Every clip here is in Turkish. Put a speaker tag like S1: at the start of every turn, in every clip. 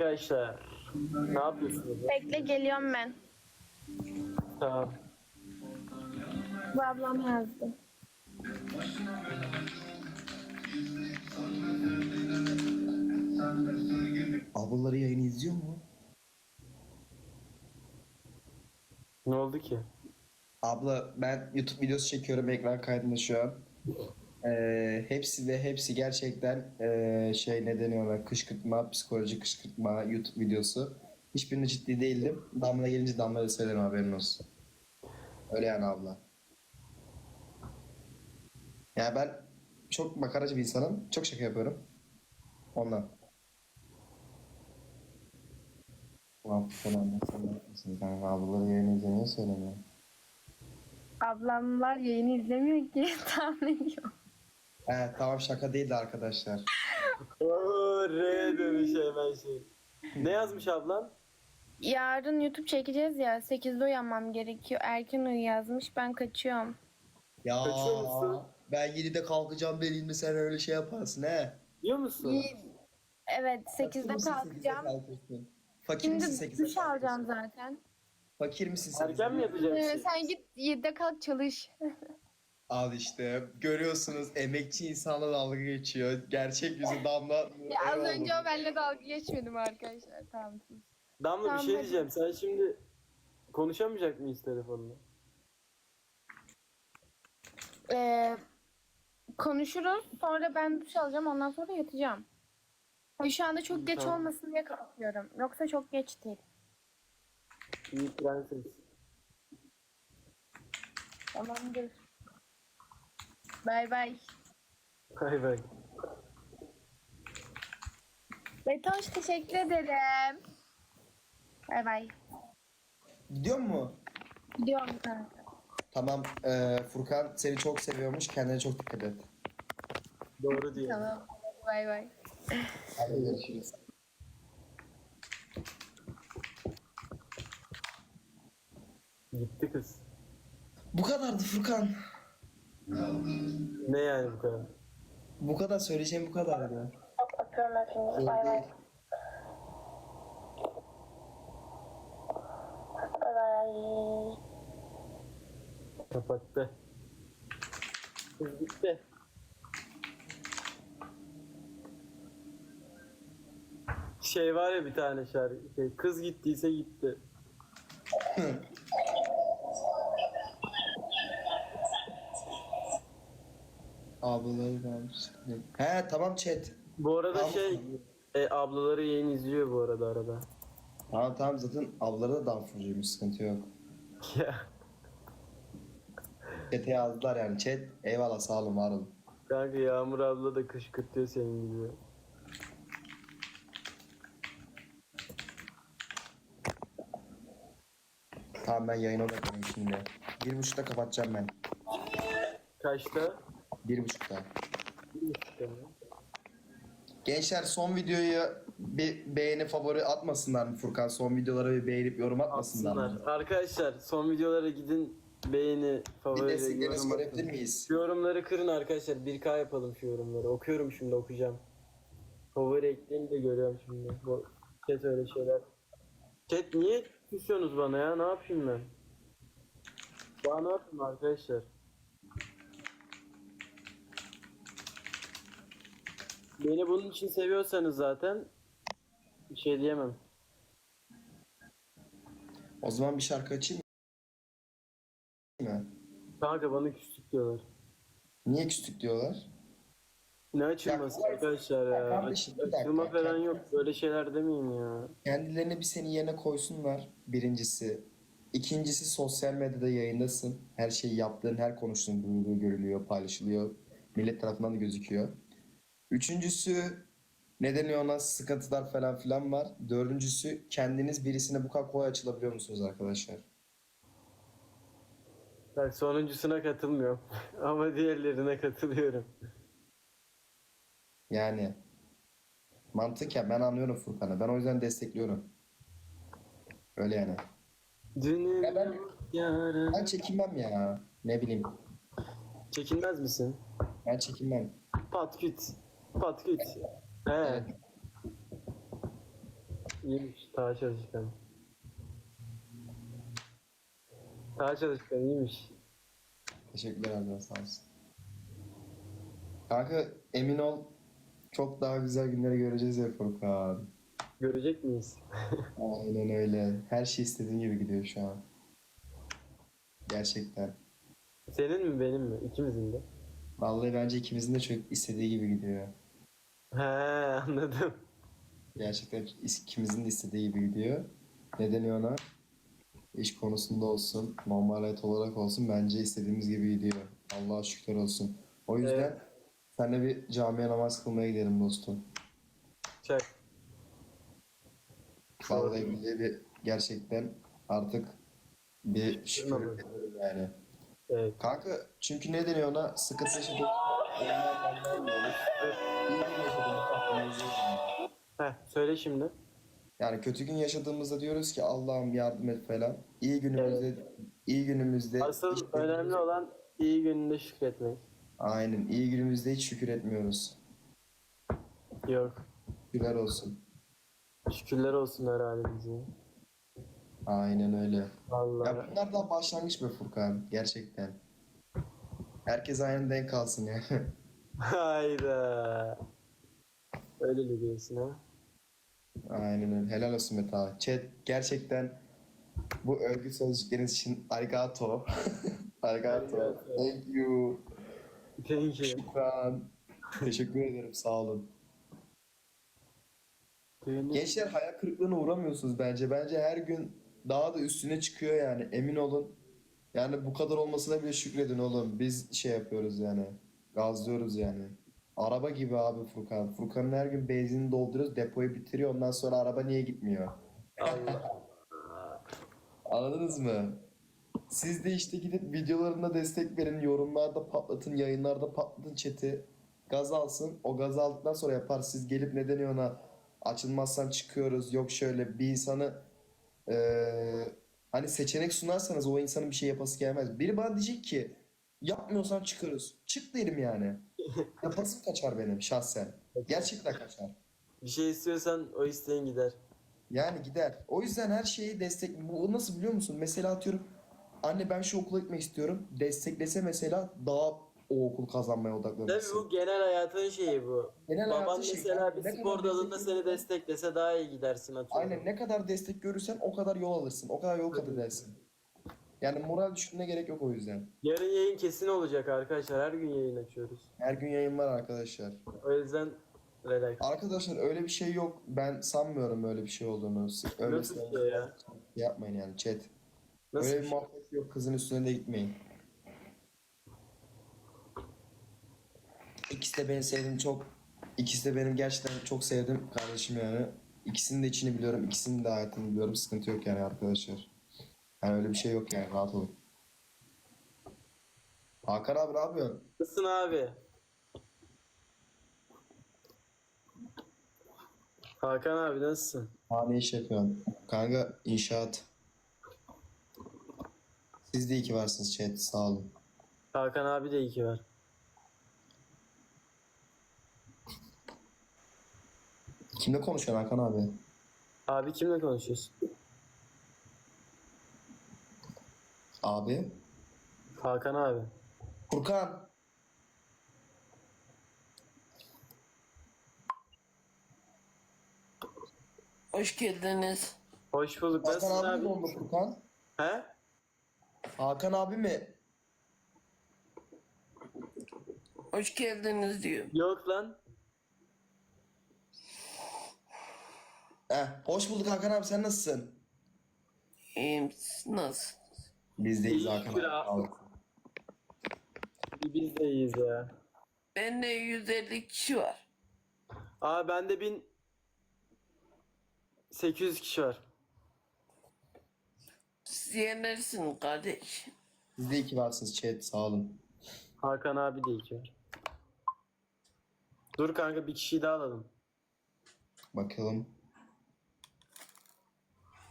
S1: Arkadaşlar ne yapıyorsunuz?
S2: Bekle geliyorum ben.
S1: Tamam.
S2: Bu ablam yazdı.
S3: Ablaları yayını izliyor mu?
S1: Ne oldu ki?
S3: Abla ben YouTube videosu çekiyorum ekran kaydında şu an. Ee, hepsi ve hepsi gerçekten ee, şey ne deniyorlar kışkırtma, psikolojik kışkırtma YouTube videosu. Hiçbirinde ciddi değildim. Damla gelince Damla'ya söylerim haberin olsun. Öyle yani abla. Yani ben çok makaracı bir insanım. Çok şaka yapıyorum. Ondan. Ulan sen yapıyorsun kanka? Ablaları yayını izlemiyor söylemiyor.
S2: Ablamlar yayını izlemiyor ki tahmin.
S3: He tamam şaka değildi arkadaşlar.
S1: Oo, R demiş hemen şey. Ne yazmış ablan?
S2: Yarın YouTube çekeceğiz ya 8'de uyanmam gerekiyor. Erken uyu yazmış ben kaçıyorum.
S3: Ya
S1: Kaçıyor musun?
S3: ben 7'de kalkacağım dediğimde sen öyle şey yaparsın he.
S1: Biliyor musun?
S2: İyi. Evet 8'de
S3: Fakir misin
S2: kalkacağım.
S3: 8'de kalkıyorsun? Fakir
S2: Şimdi
S3: misin 8'de
S2: duş alacağım zaten.
S3: Fakir misin sen?
S1: Erken mi
S2: Ee,
S1: yapacaksın?
S2: sen git 7'de kalk çalış.
S3: Al işte görüyorsunuz emekçi insanla dalga geçiyor. Gerçek yüzü damla.
S2: Ya az önce o benimle dalga geçmedim arkadaşlar. Tamam. sus.
S1: Damla bir
S2: Tamam,
S1: şey
S2: hadi.
S1: diyeceğim. Sen şimdi konuşamayacak mıyız telefonla?
S2: Ee, konuşuruz. Sonra ben duş alacağım. Ondan sonra yatacağım. Ay, Şu anda çok geç
S1: Tamam.
S2: olmasın diye kalkıyorum. Yoksa çok geç değil.
S1: İyi prenses.
S2: Tamamdır. Bay bay.
S1: Bay bay.
S2: Betoş teşekkür ederim. Bay bay.
S3: Gidiyor mu?
S2: Gidiyorum kanka.
S3: Tamam e, Furkan seni çok seviyormuş. Kendine çok dikkat et.
S1: Doğru diyor.
S2: Tamam. Bay bay.
S3: Hadi görüşürüz.
S1: Gitti kız.
S3: Bu kadardı Furkan.
S1: Ne yani bu kadar?
S3: Bu kadar söyleyeceğim bu kadardı.
S2: Öpüyorum hepinizi. Bay bay. Bay bay.
S1: Kapattı. Kız gitti. Şey var ya bir tane şarkı. Şey, kız gittiyse gitti.
S3: Ablaları kalmış. He tamam chat.
S1: Bu arada
S3: Tamam.
S1: şey e, ablaları yayın izliyor bu arada arada.
S3: Tamam tamam zaten ablaları da danfurcuymuş sıkıntı yok.
S1: Ya
S3: Chat'e yazdılar yani chat. Eyvallah sağ olun var olun.
S1: kanka Yağmur abla da kışkırtıyor senin gibi.
S3: Tamam ben yayına bakıyorum şimdi. Bir buçukta kapatacağım ben.
S1: Kaçta?
S3: Bir buçukta.
S1: Bir?
S3: Gençler son videoyu bir beğeni favori atmasınlar mı Furkan? Son videolara bir beğenip yorum atmasınlar mı?
S1: Arkadaşlar son videolara gidin beğeni,
S3: Bir
S1: favori,
S3: desteklerinizi
S1: yorum
S3: görebilir
S1: atın.
S3: miyiz?
S1: Şu yorumları kırın arkadaşlar. 1K yapalım şu yorumları. Okuyorum şimdi okuyacağım. Favori ekleyin de görüyorum şimdi. Bu chat öyle şeyler. Chat niye küsüyorsunuz bana ya? Ne yapayım ben? Bana ne yapayım arkadaşlar? Beni bunun için seviyorsanız zaten bir şey diyemem.
S3: O zaman bir şarkı açayım mı?
S1: Kanka bana küstük diyorlar.
S3: Niye küstük diyorlar?
S1: Ne açılması arkadaşlar
S3: Ya
S1: ya.
S3: kardeşim, bir dakika.
S1: Açılma falan yok. Böyle şeyler demeyin ya.
S3: Kendilerini bir senin yerine koysunlar. Birincisi. İkincisi sosyal medyada yayındasın. Her şeyi yaptığın, her konuştuğun duyuluyor, görülüyor, paylaşılıyor. Millet tarafından da gözüküyor. Üçüncüsü ne deniyor ona sıkıntılar falan filan var. Dördüncüsü kendiniz birisine bu kadar kolay açılabiliyor musunuz arkadaşlar?
S1: Bak sonuncusuna katılmıyorum. Ama diğerlerine katılıyorum.
S3: Yani mantıken ben anlıyorum Furkan'ı. Ben o yüzden destekliyorum. Öyle yani.
S1: Dünün
S3: Ya ben-
S1: yarın.
S3: Ben çekinmem ya. Ne bileyim.
S1: Çekinmez misin?
S3: Ben çekinmem.
S1: Pat küt. Pat küt. He. İyiymiş. Daha çalışkan. Daha çalışkan iyiymiş.
S3: Teşekkürler abi sağ olsun. Kanka emin ol çok daha güzel günleri göreceğiz ya Furkan.
S1: Görecek miyiz?
S3: Aynen öyle. Her şey istediğin gibi gidiyor şu an. Gerçekten.
S1: Senin mi benim mi? İkimizin de.
S3: Vallahi bence ikimizin de çok istediği gibi gidiyor.
S1: He anladım.
S3: Gerçekten ikimizin de istediği gibi gidiyor. Nedeni ona iş konusunda olsun, normal hayat olarak olsun bence istediğimiz gibi gidiyor. Allah'a şükür olsun. O yüzden
S1: Evet.
S3: seninle bir camiye namaz kılmaya gidelim dostum.
S1: Çak.
S3: Vallahi billahi bir gerçekten artık bir şükür yani.
S1: Evet.
S3: Kanka çünkü ne deniyor ona? Sıkıntı yaşadık.
S1: Heh, söyle şimdi.
S3: Yani kötü gün yaşadığımızda diyoruz ki Allah'ım yardım et falan. İyi günümüzde iyi günümüzde
S1: Asıl
S3: hiç-
S1: önemli olan iyi gününde şükretmek.
S3: Aynen. iyi günümüzde hiç şükür etmiyoruz.
S1: Yok.
S3: Şükürler olsun.
S1: Şükürler olsun her halimize.
S3: Aynen öyle.
S1: Vallahi.
S3: Ya bunlar daha başlangıç be Furkan. Gerçekten. Herkes aynı denk kalsın ya.
S1: Hayda. Öyle mi diyorsun ha?
S3: Aynen öyle. Helal olsun Mete abi. Chat gerçekten bu övgü sözcükleriniz için arigato. arigato.
S1: Arigato.
S3: Thank you.
S1: Thank you.
S3: Şükran. Teşekkür ederim. Sağ olun.
S1: Düğünü-
S3: Gençler hayal kırıklığına uğramıyorsunuz bence. Bence her gün daha da üstüne çıkıyor yani. Emin olun. Yani bu kadar olmasına bile şükredin oğlum. Biz şey yapıyoruz yani. Gazlıyoruz yani. Araba gibi abi Furkan. Furkan'ın her gün benzinini dolduruyoruz. Depoyu bitiriyor. Ondan sonra araba niye gitmiyor?
S1: Allah.
S3: Anladınız mı? Siz de işte gidip videolarına destek verin. Yorumlarda patlatın. Yayınlarda patlatın chat'i. Gaz alsın. O gaz aldıktan sonra yapar. Siz gelip ne deniyor ona açılmazsan çıkıyoruz. Yok şöyle bir insanı eee, hani seçenek sunarsanız o insanın bir şey yapası gelmez. Biri bana diyecek ki yapmıyorsan çıkarız. Çık derim yani. Yapasım kaçar benim şahsen. Gerçekten kaçar.
S1: Bir şey istiyorsan o isteğin gider.
S3: Yani gider. O yüzden her şeyi destek... Bu nasıl biliyor musun? Mesela atıyorum anne ben şu okula gitmek istiyorum. Desteklese mesela daha o okul kazanmaya
S1: Tabii
S3: odaklanırsın.
S1: bu genel hayatın şeyi bu.
S3: Genel
S1: Baban
S3: hayatın şey,
S1: mesela bir
S3: ne kadar
S1: spor dalında
S3: destek-
S1: seni desteklese daha iyi gidersin atıyorum.
S3: Aynen ne kadar destek görürsen o kadar yol alırsın. O kadar yol kat edersin. Yani moral düşürmene gerek yok o yüzden.
S1: Yarın yayın kesin olacak arkadaşlar. Her gün yayın açıyoruz.
S3: Her gün yayın var arkadaşlar.
S1: O yüzden relax.
S3: Arkadaşlar öyle bir şey yok. Ben sanmıyorum öyle bir şey olduğunu. Siz Öyle
S1: Nasıl bir şey ya?
S3: yapmayın yani chat.
S1: Nasıl
S3: öyle
S1: bir
S3: bir
S1: şey?
S3: muhabbet yok. Kızın üstüne de gitmeyin. İkisi de beni sevdim çok. İkisi de benim gerçekten çok sevdim kardeşim yani. İkisinin de içini biliyorum. ikisinin de hayatını biliyorum. Sıkıntı yok yani arkadaşlar. Yani öyle bir şey yok yani. Rahat olun. Hakan abi ne yapıyorsun?
S1: Nasılsın abi? Hakan abi nasılsın?
S3: Ha ne iş yapıyorsun? Kanka inşaat. Siz de iyi ki varsınız chat. Sağ olun.
S1: Hakan abi de iyi ki var.
S3: Kimle konuşuyorsun Hakan abi?
S1: Abi kimle konuşuyorsun?
S3: Abi.
S1: Hakan abi.
S3: Furkan.
S4: Hoş geldiniz.
S1: Hoş bulduk.
S3: Hakan
S1: Nasılsın
S3: abi mi
S1: abi?
S3: oldu Furkan?
S1: He?
S3: Hakan abi mi?
S4: Hoş geldiniz diyor.
S1: Yok lan.
S3: Eh, hoş bulduk Hakan abi sen nasılsın?
S4: İyiyim siz nasıl?
S3: Biz deyiz Hakan abi.
S1: abi.
S3: Sağ ol.
S1: Biz de iyiyiz ya.
S4: Bende 150 kişi var.
S1: Abi bende bin 800 kişi var.
S4: Siz yenersin kardeş.
S3: Siz de iyi ki varsınız chat sağ olun.
S1: Hakan abi de iyi ki var. Dur kanka bir kişiyi daha alalım.
S3: Bakalım.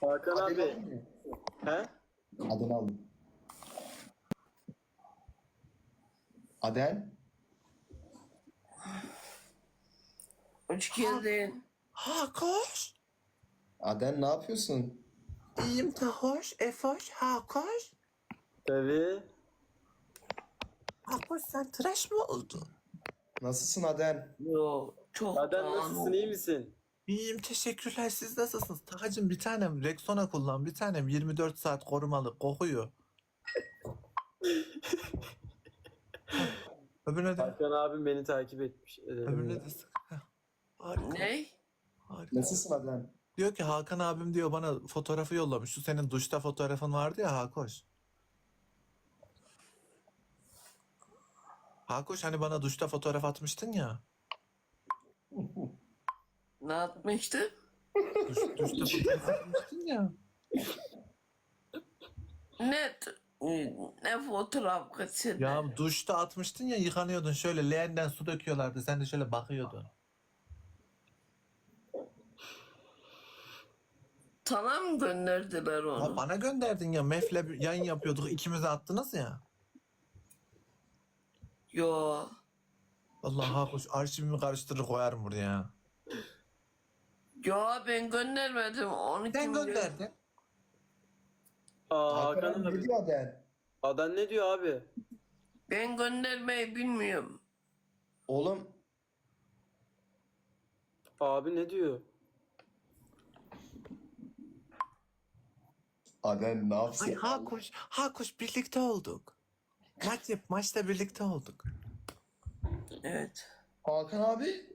S1: Hakan
S3: Adını
S1: abi.
S3: alayım mı?
S1: He?
S3: Adını aldım. Adel?
S4: Hoş geldin.
S3: Hakoş. Aden ne yapıyorsun?
S5: İyiyim Tahoş, Efoş, Hakoş.
S1: Tabii.
S5: Hakoş sen tıraş mı oldun?
S3: Nasılsın Aden?
S4: Yo çok
S1: Aden
S4: daha
S1: nasılsın iyi misin?
S5: İyiyim teşekkürler siz nasılsınız? Tahacım bir tanem Rexona kullan bir tanem 24 saat korumalı kokuyor. Öbürüne de,
S1: Hakan abim beni takip etmiş. Edelim
S5: öbürüne de sık. Heh, Harika,
S4: Ne?
S5: harika.
S3: Nasılsın Aden?
S5: Diyor ki Hakan abim diyor bana fotoğrafı yollamış. Şu senin duşta fotoğrafın vardı ya Hakoş. Hakoş hani bana duşta fotoğraf atmıştın ya.
S4: Ne yapmıştı?
S5: Duş, duşta fotoğraf ya.
S4: Ne? Ne fotoğraf kaçırdın?
S5: Ya duşta atmıştın ya yıkanıyordun şöyle leğenden su döküyorlardı sen de şöyle bakıyordun.
S4: Sana mı gönderdiler
S5: Ya
S4: onu?
S5: bana gönderdin ya Mef'le yayın yapıyorduk ikimiz de attınız ya.
S4: Yo.
S5: Allah Hakoş arşivimi karıştırır koyarım buraya.
S4: Yo ben göndermedim. Onu
S5: Sen
S4: kim
S5: gönderdin.
S1: Aa
S3: Hakan
S1: Hakan
S3: abi ne
S1: abi.
S3: diyor Aden?
S1: Aden ne diyor abi?
S4: Ben göndermeyi bilmiyorum.
S3: Oğlum
S1: Abi ne diyor?
S3: Aden ne yapsın?
S5: Ay Hakoş, Hakoş birlikte olduk. Maç yap, maçta birlikte olduk.
S4: Evet.
S3: Hakan abi?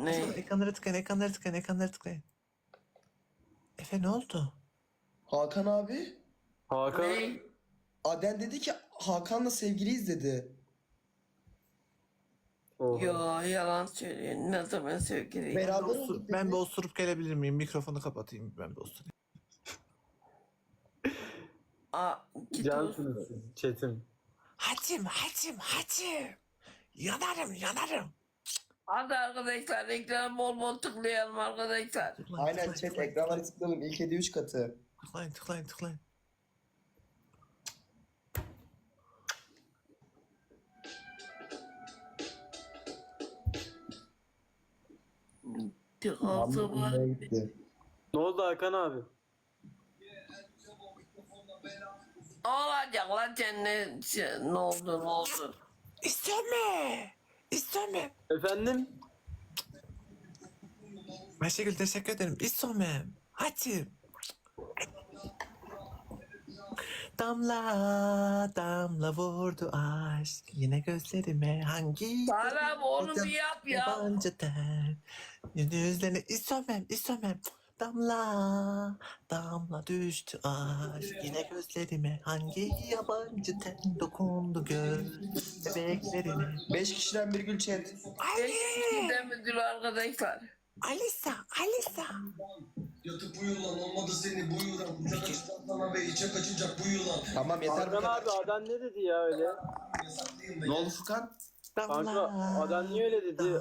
S4: Ne?
S5: Ekranları tıklayın, ekranları tıklayın, ekranları tıklayın. Efe ne oldu?
S3: Hakan abi?
S1: Hakan
S4: Ne?
S3: Aden dedi ki Hakan'la sevgiliyiz dedi.
S1: Oha.
S4: Yo yalan söylüyor. Ne zaman sevgili?
S3: Beraber
S5: Osur-
S3: olduk dedi.
S5: ben bir osurup gelebilir miyim? Mikrofonu kapatayım ben bir osurayım.
S4: Aa, git
S1: Cansınız siz çetim.
S5: Hacım, hacım, hacım. Yanarım, yanarım.
S4: Hadi arkadaşlar ekranı bol bol tıklayalım arkadaşlar.
S5: Tıklayın,
S3: Aynen
S5: tıklayın,
S3: chat
S5: tıklayın,
S3: ekranları tıklayalım. İlk hediye 3 katı.
S5: Tıklayın, tıklayın, tıklayın.
S4: Tıkası var.
S3: Almanya'ya gitti.
S1: Ne oldu Hakan abi?
S4: Olacak lan sen ne, ne oldu ne oldu?
S5: İsteme. İsteme.
S1: Efendim?
S5: Ayşegül teşekkür ederim. İstemem. Hacım. Damla damla vurdu aşk yine gözlerime hangi
S4: Sana onu bir yap ya.
S5: yabancı ten yüzlerine istemem istemem damla damla düştü aşk yine gözlerime hangi yabancı ten dokundu göz bebeklerine
S3: 5 kişiden bir gül chat.
S5: Ali
S4: Sizden müdür arkadaşlar.
S5: Alisa Alisa
S6: Yatıp uyu lan olmadı seni bu yılan Kucak açacak sana ve içe kaçacak bu yılan
S3: Tamam yeter bu kadar.
S1: abi Aden ne dedi ya öyle?
S6: Yasaklıyım
S3: Ne oldu Furkan?
S1: Kanka
S5: damla
S1: Aden niye öyle dedi?